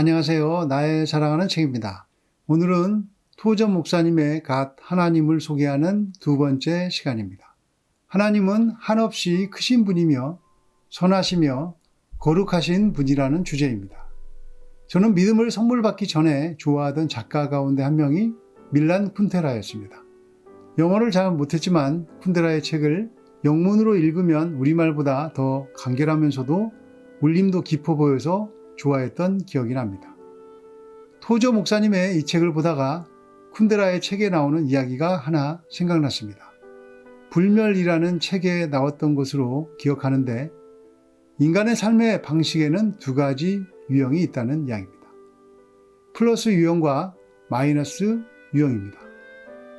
안녕하세요. 나의 사랑하는 책입니다. 오늘은 토저 목사님의 갓 하나님을 소개하는 두 번째 시간입니다. 하나님은 한없이 크신 분이며 선하시며 거룩하신 분이라는 주제입니다. 저는 믿음을 선물 받기 전에 좋아하던 작가 가운데 한 명이 밀란 쿤테라였습니다. 영어를 잘 못했지만 쿤테라의 책을 영문으로 읽으면 우리말보다 더 간결하면서도 울림도 깊어 보여서 좋아했던 기억이 납니다. 토조 목사님의 이 책을 보다가 쿤데라의 책에 나오는 이야기가 하나 생각났습니다. 불멸이라는 책에 나왔던 것으로 기억하는데 인간의 삶의 방식에는 두 가지 유형이 있다는 이야기입니다. 플러스 유형과 마이너스 유형입니다.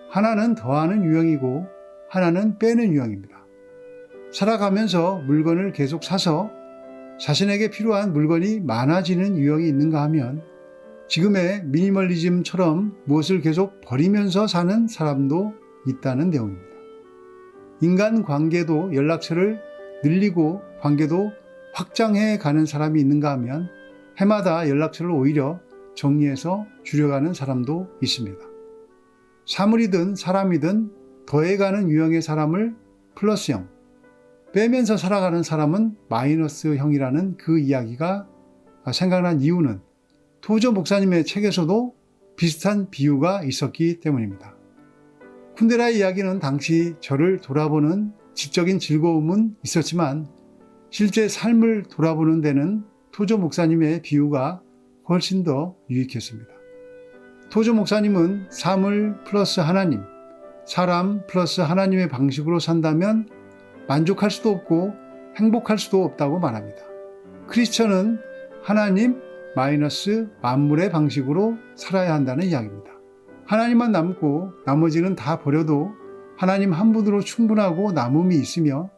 하나는 더하는 유형이고 하나는 빼는 유형입니다. 살아가면서 물건을 계속 사서 자신에게 필요한 물건이 많아지는 유형이 있는가 하면 지금의 미니멀리즘처럼 무엇을 계속 버리면서 사는 사람도 있다는 내용입니다. 인간 관계도 연락처를 늘리고 관계도 확장해 가는 사람이 있는가 하면 해마다 연락처를 오히려 정리해서 줄여가는 사람도 있습니다. 사물이든 사람이든 더해가는 유형의 사람을 플러스형, 빼면서 살아가는 사람은 마이너스형이라는 그 이야기가 생각난 이유는 토저 목사님의 책에서도 비슷한 비유가 있었기 때문입니다. 쿤데라의 이야기는 당시 저를 돌아보는 지적인 즐거움은 있었지만 실제 삶을 돌아보는 데는 토저 목사님의 비유가 훨씬 더 유익했습니다. 토저 목사님은 사물 플러스 하나님, 사람 플러스 하나님의 방식으로 산다면 만족할 수도 없고 행복할 수도 없다고 말합니다. 크리스천은 하나님 마이너스 만물의 방식으로 살아야 한다는 이야기입니다. 하나님만 남고 나머지는 다 버려도 하나님 한 분으로 충분하고 남음이 있으며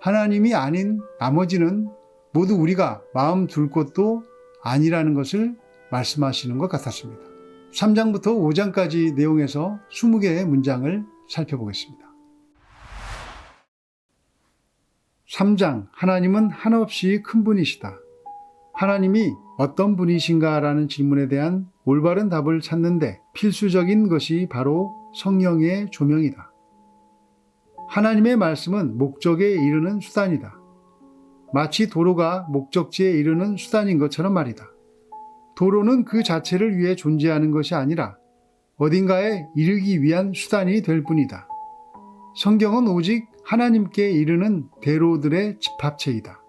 하나님이 아닌 나머지는 모두 우리가 마음 둘 것도 아니라는 것을 말씀하시는 것 같았습니다. 3장부터 5장까지 내용에서 20개의 문장을 살펴보겠습니다. 3장 하나님은 한없이 큰 분이시다. 하나님이 어떤 분이신가 라는 질문에 대한 올바른 답을 찾는데 필수적인 것이 바로 성령의 조명이다. 하나님의 말씀은 목적에 이르는 수단이다. 마치 도로가 목적지에 이르는 수단인 것처럼 말이다. 도로는 그 자체를 위해 존재하는 것이 아니라 어딘가에 이르기 위한 수단이 될 뿐이다. 성경은 오직 하나님께 이르는 대로들의 집합체이다.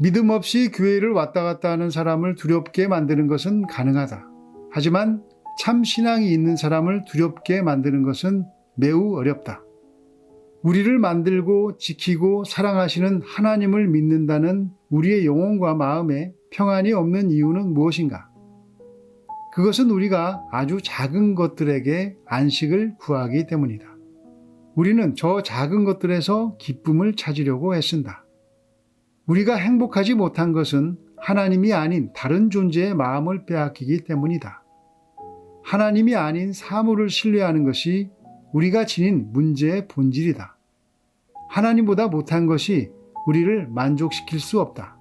믿음 없이 교회를 왔다 갔다 하는 사람을 두렵게 만드는 것은 가능하다. 하지만 참 신앙이 있는 사람을 두렵게 만드는 것은 매우 어렵다. 우리를 만들고 지키고 사랑하시는 하나님을 믿는다는 우리의 영혼과 마음에 평안이 없는 이유는 무엇인가? 그것은 우리가 아주 작은 것들에게 안식을 구하기 때문이다. 우리는 저 작은 것들에서 기쁨을 찾으려고 애쓴다. 우리가 행복하지 못한 것은 하나님이 아닌 다른 존재의 마음을 빼앗기기 때문이다. 하나님이 아닌 사물을 신뢰하는 것이 우리가 지닌 문제의 본질이다. 하나님보다 못한 것이 우리를 만족시킬 수 없다.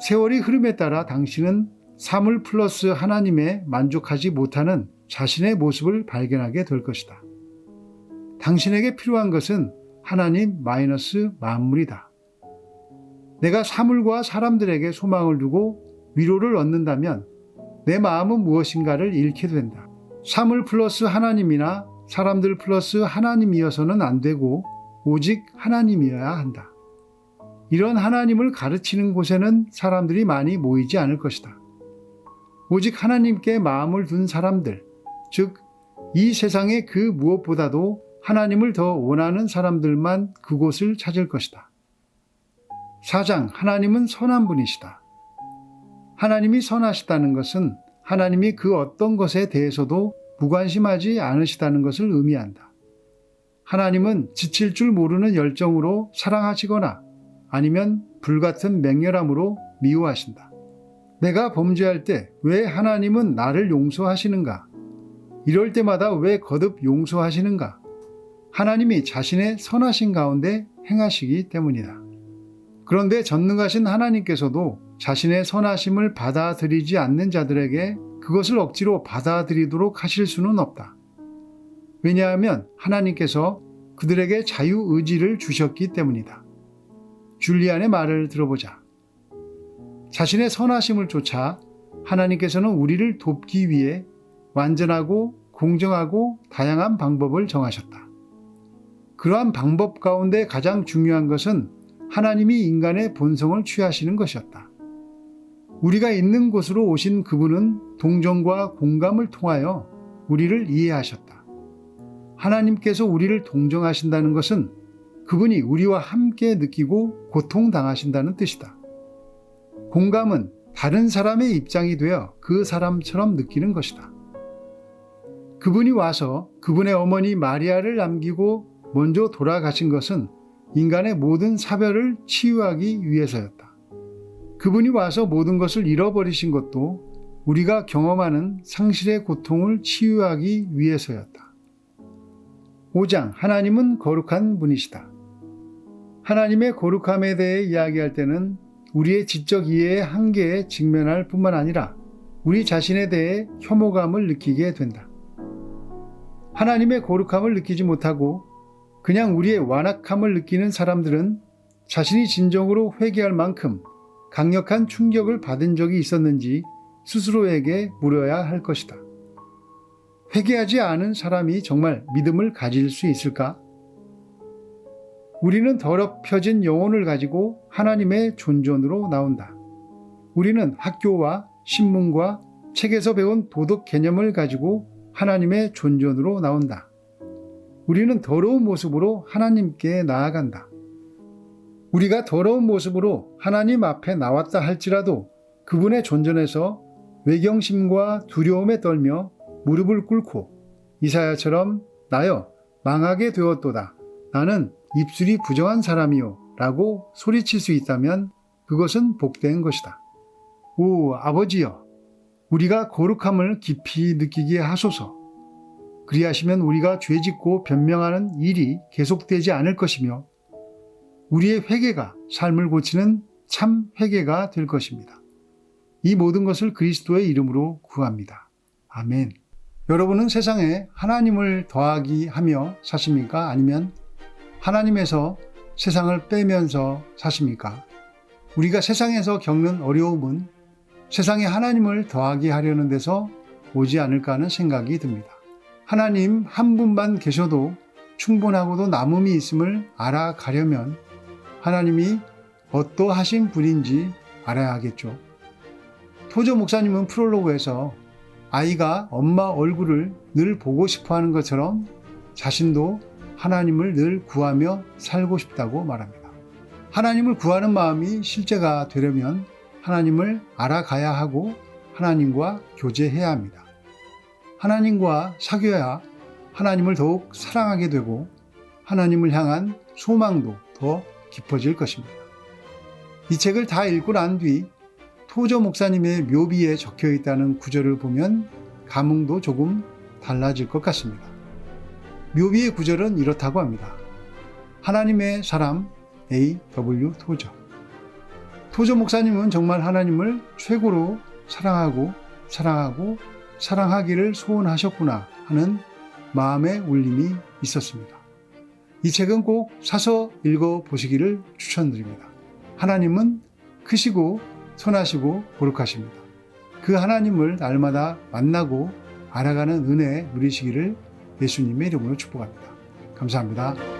세월이 흐름에 따라 당신은 사물 플러스 하나님에 만족하지 못하는 자신의 모습을 발견하게 될 것이다. 당신에게 필요한 것은 하나님 마이너스 만물이다. 내가 사물과 사람들에게 소망을 두고 위로를 얻는다면 내 마음은 무엇인가를 잃게 된다. 사물 플러스 하나님이나 사람들 플러스 하나님이어서는 안 되고 오직 하나님이어야 한다. 이런 하나님을 가르치는 곳에는 사람들이 많이 모이지 않을 것이다. 오직 하나님께 마음을 둔 사람들, 즉, 이 세상의 그 무엇보다도 하나님을 더 원하는 사람들만 그곳을 찾을 것이다. 사장, 하나님은 선한 분이시다. 하나님이 선하시다는 것은 하나님이 그 어떤 것에 대해서도 무관심하지 않으시다는 것을 의미한다. 하나님은 지칠 줄 모르는 열정으로 사랑하시거나 아니면 불같은 맹렬함으로 미워하신다. 내가 범죄할 때 왜 하나님은 나를 용서하시는가? 이럴 때마다 왜 거듭 용서하시는가? 하나님이 자신의 선하신 가운데 행하시기 때문이다. 그런데 전능하신 하나님께서도 자신의 선하심을 받아들이지 않는 자들에게 그것을 억지로 받아들이도록 하실 수는 없다. 왜냐하면 하나님께서 그들에게 자유 의지를 주셨기 때문이다. 줄리안의 말을 들어보자. 자신의 선하심을 쫓아 하나님께서는 우리를 돕기 위해 완전하고 공정하고 다양한 방법을 정하셨다. 그러한 방법 가운데 가장 중요한 것은 하나님이 인간의 본성을 취하시는 것이었다. 우리가 있는 곳으로 오신 그분은 동정과 공감을 통하여 우리를 이해하셨다. 하나님께서 우리를 동정하신다는 것은 그분이 우리와 함께 느끼고 고통당하신다는 뜻이다. 공감은 다른 사람의 입장이 되어 그 사람처럼 느끼는 것이다. 그분이 와서 그분의 어머니 마리아를 남기고 먼저 돌아가신 것은 인간의 모든 사별을 치유하기 위해서였다. 그분이 와서 모든 것을 잃어버리신 것도 우리가 경험하는 상실의 고통을 치유하기 위해서였다. 5장 하나님은 거룩한 분이시다. 하나님의 거룩함에 대해 이야기할 때는 우리의 지적 이해의 한계에 직면할 뿐만 아니라 우리 자신에 대해 혐오감을 느끼게 된다. 하나님의 거룩함을 느끼지 못하고 그냥 우리의 완악함을 느끼는 사람들은 자신이 진정으로 회개할 만큼 강력한 충격을 받은 적이 있었는지 스스로에게 물어야 할 것이다. 회개하지 않은 사람이 정말 믿음을 가질 수 있을까? 우리는 더럽혀진 영혼을 가지고 하나님의 존존으로 나온다. 우리는 학교와 신문과 책에서 배운 도덕 개념을 가지고 하나님의 존존으로 나온다. 우리는 더러운 모습으로 하나님께 나아간다. 우리가 더러운 모습으로 하나님 앞에 나왔다 할지라도 그분의 존전에서 외경심과 두려움에 떨며 무릎을 꿇고 이사야처럼 나여 망하게 되었도다. 나는 입술이 부정한 사람이요. 라고 소리칠 수 있다면 그것은 복된 것이다. 오, 아버지여. 우리가 거룩함을 깊이 느끼게 하소서. 그리하시면 우리가 죄 짓고 변명하는 일이 계속되지 않을 것이며 우리의 회개가 삶을 고치는 참 회개가 될 것입니다. 이 모든 것을 그리스도의 이름으로 구합니다. 아멘. 여러분은 세상에 하나님을 더하기 하며 사십니까? 아니면 하나님에서 세상을 빼면서 사십니까? 우리가 세상에서 겪는 어려움은 세상에 하나님을 더하게 하려는 데서 오지 않을까 하는 생각이 듭니다. 하나님 한 분만 계셔도 충분하고도 남음이 있음을 알아가려면 하나님이 어떠하신 분인지 알아야 하겠죠. 토저 목사님은 프롤로그에서 아이가 엄마 얼굴을 늘 보고 싶어 하는 것처럼 자신도 하나님을 늘 구하며 살고 싶다고 말합니다. 하나님을 구하는 마음이 실제가 되려면 하나님을 알아가야 하고 하나님과 교제해야 합니다. 하나님과 사귀어야 하나님을 더욱 사랑하게 되고 하나님을 향한 소망도 더 깊어질 것입니다. 이 책을 다 읽고 난 뒤 토저 목사님의 묘비에 적혀 있다는 구절을 보면 감흥도 조금 달라질 것 같습니다. 묘비의 구절은 이렇다고 합니다. 하나님의 사람 A.W. 토저. 토저 목사님은 정말 하나님을 최고로 사랑하고 사랑하고 사랑하기를 소원하셨구나 하는 마음의 울림이 있었습니다. 이 책은 꼭 사서 읽어 보시기를 추천드립니다. 하나님은 크시고 선하시고 거룩하십니다. 그 하나님을 날마다 만나고 알아가는 은혜 누리시기를 예수님의 이름으로 축복합니다. 감사합니다.